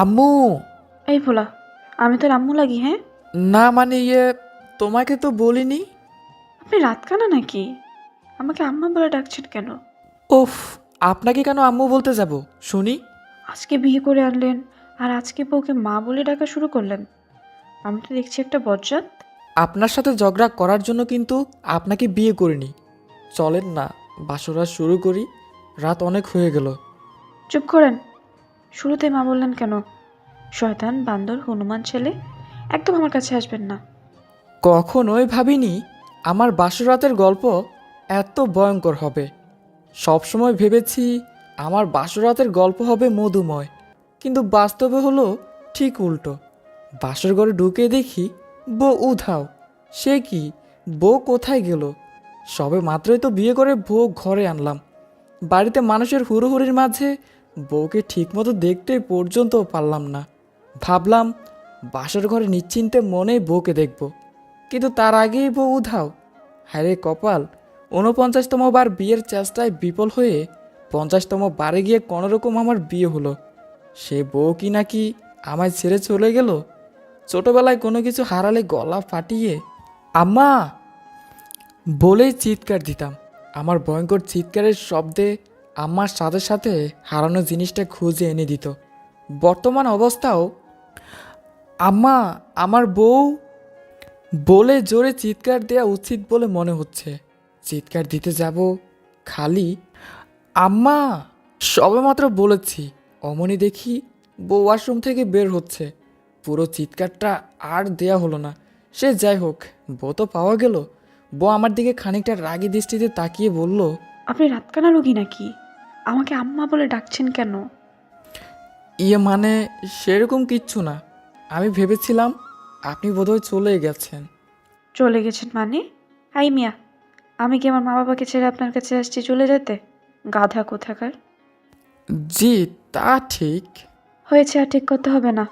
আম্মু। এই ভোলা আমি তোর আম্মু লাগি হ্যাঁ? না মানে ইয়ে তোমাকে তো বলিনি। আপনি রাত কানা নাকি? আমাকে আম্মা বলে ডাকছেন কেন? ওফ আপনাকে কেন আম্মু বলতে যাব? শুনি। আজকে বিয়ে করে আনলেন আর আজকে বউকে মা বলে ডাকা শুরু করলেন। আমি তো দেখছি একটা বজ্জাত। আপনার সাথে ঝগড়া করার জন্য কিন্তু আপনাকে বিয়ে করিনি। চলেন না বাসরা শুরু করি। রাত অনেক হয়ে গেল। চুপ করেন। শুরুতে মা বললেন, কেন? শয়তান, বান্দর, হনুমান ছেলে? একদম আমার কাছে আসবেন না। কখনোই ভাবিনি আমার বাসরাতের গল্প এত ভয়ঙ্কর হবে। সবসময় ভেবেছি আমার বাসরাতের গল্প হবে মধুময়, কিন্তু বাস্তবে হলো ঠিক উল্টো। বাসর ঘরে ঢুকে দেখি বউ উধাও। সে কি? বউ কোথায় গেল? সবে মাত্রই তো বিয়ে করে বউ ঘরে আনলাম। বাড়িতে মানুষের হুড়োহুড়ির মাঝে বউকে ঠিকমতো দেখতে পর্যন্ত পারলাম না। ভাবলাম, বাসর ঘরে নিশ্চিন্তে মনেই বউকে দেখব। কিন্তু তার আগেই বউ উধাও। হ্যারে কপাল, ঊনপঞ্চাশতম বার বিয়ের চেষ্টায় বিফল হয়ে পঞ্চাশতম বারে গিয়ে কোনোরকম আমার বিয়ে হলো। সে বউ কি নাকি আমায় ছেড়ে চলে গেল? ছোটবেলায় কোনো কিছু হারালে গলা ফাটিয়ে আম্মা! বলেই চিৎকার দিতাম। আমার ভয়ঙ্কর চিৎকারের শব্দে আম্মার সাথে সাথে হারানো জিনিসটা খুঁজে এনে দিত। বর্তমান অবস্থাও, আম্মা, আমার বউ বলে জোরে চিৎকার দেওয়া উচিত বলে মনে হচ্ছে। চিৎকার দিতে যাব খালি। আম্মা, সবেমাত্র বলেছি, অমনি দেখি বউ ওয়াশরুম থেকে বের হচ্ছে। পুরো চিৎকারটা আর দেয়া হলো না। সে যাই হোক, বউ তো পাওয়া গেল। বউ আমার দিকে খানিকটা রাগী দৃষ্টিতে তাকিয়ে বলল, আপনি রাত কানা রোগী নাকি? আমাকে আম্মা বলে ডাকছেন কেন? ইয়ে মানে সেরকম কিচ্ছু না। আমি ভেবেছিলাম আপনি বোধহয় চলে গেছেন। চলে গেছেন মানে? হাই মিয়া আমি কি আমার মা বাবাকে ছেড়ে আপনার কাছে আসছি চলে যেতে? গাধা কোথাকার। জি তা ঠিক। হয়েছে আর ঠিক করতে হবে না।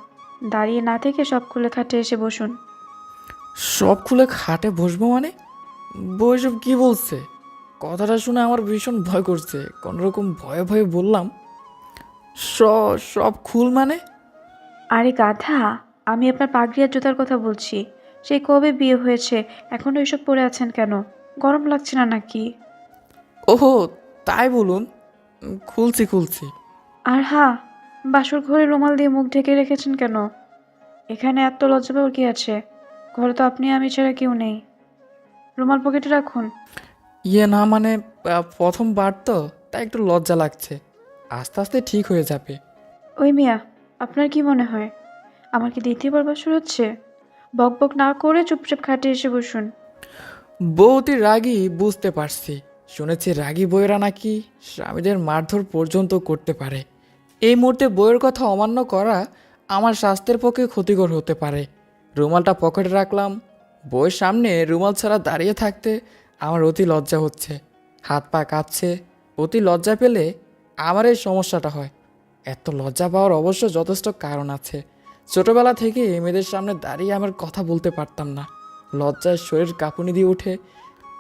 দাঁড়িয়ে না থেকে সব খুলে খাটে এসে বসুন। সব খুলে খাটে বসবো মানে? বউ এসব কি বলছে? কথাটা শুনে আমার ভীষণ ভয় করছে। কোনোরকম ভয়ে ভয়ে বললাম সব খুল মানে? আরে গাধা আমি আপনার পাগড়িয়ার জুতার কথা বলছি। সেই কবে বিয়ে হয়েছে? এখনও এসব পরে আছেন কেন? গরম লাগছে না নাকি? ওহো তাই বলুন। খুলছি খুলছি। আর হ্যাঁ বাসর ঘরে রুমাল দিয়ে মুখ ঢেকে রেখেছেন কেন? এখানে এত লজ্জা পাওয়ার কি আছে। ঘরে তো আপনি আমি ছাড়া কেউ নেই। রুমাল পকেটে রাখুন। ইয়ে না মানে প্রথমবার তো তাই একটু লজ্জা লাগছে। আস্তে আস্তে ঠিক হয়ে যাবে। ওই মিয়া আপনার কি মনে হয়? আমার কি দ্বিতীয়বার বাসর হচ্ছে? বক বক না করে চুপচাপ খাটে এসে বসুন। বউতি রাগী বুঝতে পারছি। শুনেছি রাগী বইয়েরা নাকি স্বামীদের মারধর পর্যন্ত করতে পারে। এই মুহূর্তে বইয়ের কথা অমান্য করা আমার স্বাস্থ্যের পক্ষে ক্ষতিকর হতে পারে। রুমালটা পকেটে রাখলাম। বইয়ের সামনে রুমাল ছাড়া দাঁড়িয়ে থাকতে আমার অতি লজ্জা হচ্ছে। হাত পা কাঁপছে। অতি লজ্জা পেলে আমার এই সমস্যাটা হয়। এত লজ্জা পাওয়ার অবশ্য যথেষ্ট কারণ আছে। ছোটবেলা থেকে মেয়েদের সামনে দাঁড়িয়ে আমার কথা বলতে পারতাম না। লজ্জায় শরীর কাঁপুনি দিয়ে ওঠে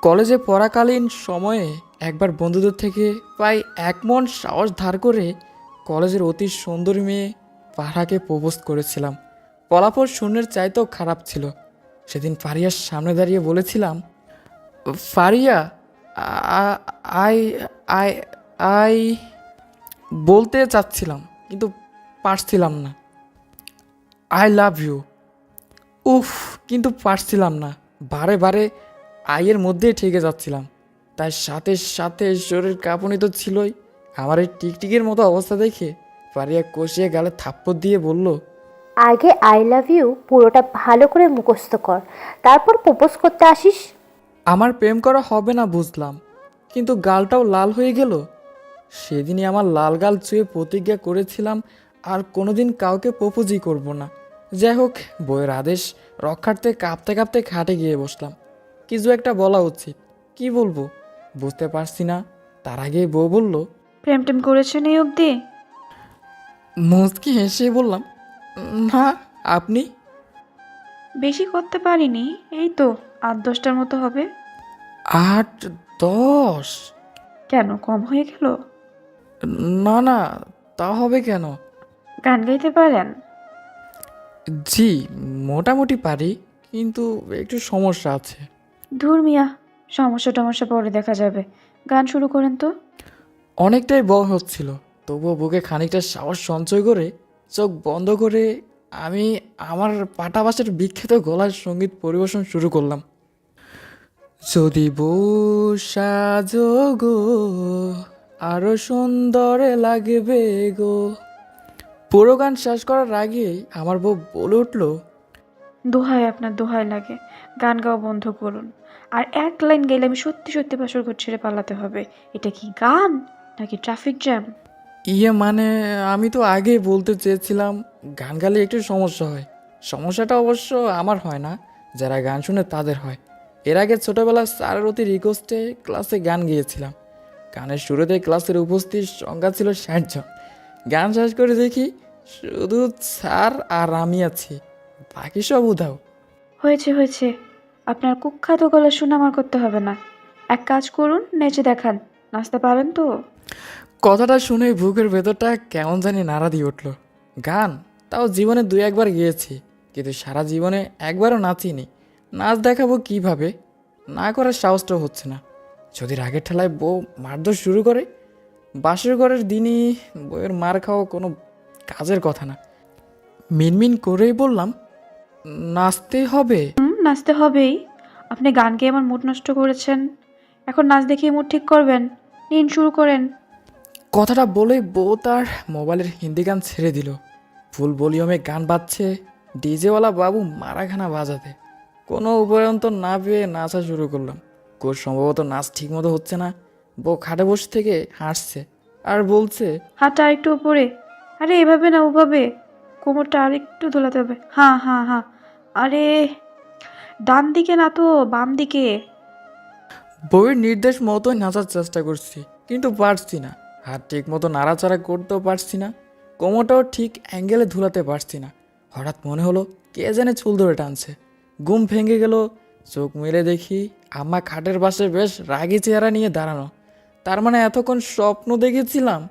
কলেজে পড়াকালীন সময়ে একবার বন্ধুদের থেকে প্রায় এক মন সাহস ধার করে কলেজের অতি সুন্দর মেয়ে পাহাড়াকে প্রপোজ করেছিলাম। ফলাফল শূন্যের চাইতেও খারাপ ছিল। সেদিন ফারিয়ার সামনে দাঁড়িয়ে বলেছিলাম ফারিয়া আই আই আই বলতে চাচ্ছিলাম, কিন্তু পারছিলাম না। I love you. উফ, কিন্তু পারছিলাম না। বারে বারে আয়ের মধ্যেই ঠেকে যাচ্ছিলাম। তাই সাথে সাথে শরীর কাঁপুনি তো ছিলই। আমার এই টিকটিকের মতো অবস্থা দেখে পারিয়া কষিয়ে গালে থাপ্পড় দিয়ে বলল, আগে আই লাভ ইউ পুরোটা ভালো করে মুখস্থ কর। তারপর প্রপোজ করতে আসিস? আমার প্রেম করা হবে না বুঝলাম কিন্তু গালটাও লাল হয়ে গেল। সেদিনই আমার লাল গাল চুয়ে প্রতিজ্ঞা করেছিলাম আর কোনোদিন কাউকে প্রপোজই করব না। যাই হোক বইয়ের আদেশ রক্ষার্থে কাঁপতে কাঁপতে খাটে গিয়ে বসলাম। কিছু একটা বলা উচিত কি বলব? বুঝতে পারছি না তার আগে বউ বলল প্রেম টেম করেছেন এই অবধি? মুচকি হেসে বললাম না আপনি? বেশি করতে পারিনি এই তো। আট দশটার মতো হবে? আট দশ? কেন কম হয়ে গেল? না না তা হবে কেন? গান গাইতে পারেন? জি মোটামুটি পারি কিন্তু একটু সমস্যা আছে। ধুর মিয়া সমস্যা টমস্যা পরে দেখা যাবে। গান শুরু করেন তো। অনেকটাই বড় হচ্ছিল তবুও বুকে খানিকটা সাহস সঞ্চয় করে চোখ বন্ধ করে আমি আমার পাটাবাসের বিখ্যাত গলার সংগীত পরিবেশন শুরু করলাম। যদি সাজো গো আরও সুন্দর লাগবে গো। পুরো গান শেষ করার আগেই আমার বউ বলে উঠল দোহায় আপনার দোহায় লাগে গান গাওয়া বন্ধ করুন। আর এক লাইন গেলে আমি সত্যি সত্যি বাসর ঘর ছেড়ে পালাতে হবে। এটা কি গান নাকি ট্রাফিক জ্যাম? ইয়ে মানে আমি তো আগেই বলতে চেয়েছিলাম গান গালে একটু সমস্যা হয়। সমস্যাটা অবশ্য আমার হয় না যারা গান শুনে তাদের হয়। এর আগে ছোটবেলা স্যারের অতি রিকোয়েস্টে ক্লাসে গান গিয়েছিলাম। গানের শুরুতে ক্লাসের উপস্থিত সংখ্যা ছিল ষাট জন। গান শেষ করে দেখি শুধু স্যার আর আমি আছি বাকি সব উধাও। হয়েছে হয়েছে। আপনার কুখ্যাত গলা শুনে আমার করতে হবে না। এক কাজ করুন নেচে দেখান। নাচতে পারেন তো? কথাটা শুনে বুকের ভেতরটা কেমন জানি নাড়া দিয়ে উঠল। গান তাও জীবনে দুই একবার গিয়েছি কিন্তু সারা জীবনে একবারও নাচিনি। নাচ দেখাবো কীভাবে? না করার সাহসটাও হচ্ছে না। যদি রাগের ঠেলায় বউ মারধর শুরু করে বাসর ঘরের দিনই বউয়ের মার খাওয়া কোনো কাজের কথা না। মিনমিন করেই বললাম নাচতে হবে। নাচতে হবেই। আপনি গান গেয়ে আমার মুড নষ্ট করেছেন। এখন নাচ দেখিয়ে মুড ঠিক করবেন। নিন শুরু করেন। কথাটা বলে বউ তার মোবাইলের হিন্দি গান ছেড়ে দিল। ফুল ভলিউমে গান বাজছে ডিজেওয়ালা বাবু মারাখানা বাজাতে। কোনো উপায়ন্ত না পেয়ে নাচা শুরু করলাম। কোর সম্ভবত নাচ ঠিকমতো হচ্ছে না। বউ খাটে বসে থেকে হাসছে আর বলছে হাতটা আরেকটু উপরে। আরে এভাবে না ওভাবে। কোমরটা আরেকটু দোলাতে হবে। হ্যাঁ হ্যাঁ হ্যাঁ আরে ডান দিকে না তো বাম দিকে। বউয়ের নির্দেশ মতোই নাচার চেষ্টা করছি কিন্তু পারছি না। হাত ঠিক মতো নাড়াচাড়া করতেও পারছি না। কোমরটাও ঠিক অ্যাঙ্গেলে ধুলাতে পারছি না। হঠাৎ মনে হলো কে জানে চুল ধরে টানছে। ঘুম ভেঙে গেল। চোখ মেলে দেখি আম্মা খাটের পাশে বেশ রাগি চেহারা নিয়ে দাঁড়ানো। তার মানে এতক্ষণ স্বপ্ন দেখেছিলাম।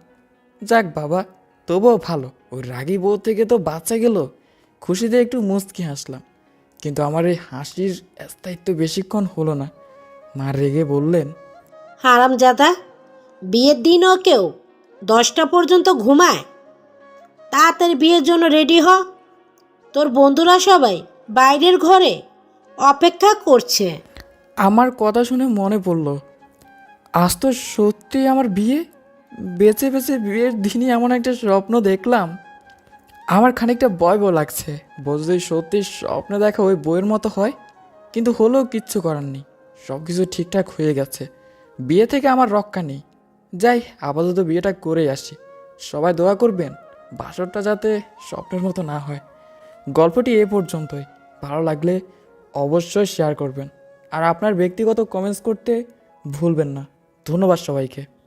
যাক বাবা, তবুও ভালো। ওই রাগি বউ থেকে তো বাচ্চা গেল। খুশিতে একটু মুচকি হাসলাম। কিন্তু আমার এই হাসির স্থায়িত্ব বেশিক্ষণ হলো না। মা রেগে বললেন, হারামজাদা, বিয়ের দিনও কেউ দশটা পর্যন্ত ঘুমায়? তাড়াতাড়ি বিয়ের জন্য রেডি হ। তোর বন্ধুরা সবাই বাইরের ঘরে অপেক্ষা করছে। আমার কথা শুনে মনে পড়ল, আজ তো সত্যি আমার বিয়ে? বেঁচে বেঁচে বিয়ের দিনই এমন একটা স্বপ্ন দেখলাম। আমার খানিকটা ভয় ভয় লাগছে যদি সত্যি স্বপ্নে দেখা ওই বইয়ের মতো হয়, কিন্তু হলেও কিচ্ছু করার নেই সব কিছু ঠিকঠাক হয়ে গেছে। বিয়ে থেকে আমার রক্ষা নেই। যাই, আপাতত বিয়েটা করেই আসি। সবাই দোয়া করবেন, বাসরটা যাতে স্বপ্নের মতো না হয়। গল্পটি এ পর্যন্তই। ভালো লাগলে অবশ্যই শেয়ার করবেন। আর আপনার ব্যক্তিগত কমেন্টস করতে ভুলবেন না। ধন্যবাদ সবাইকে।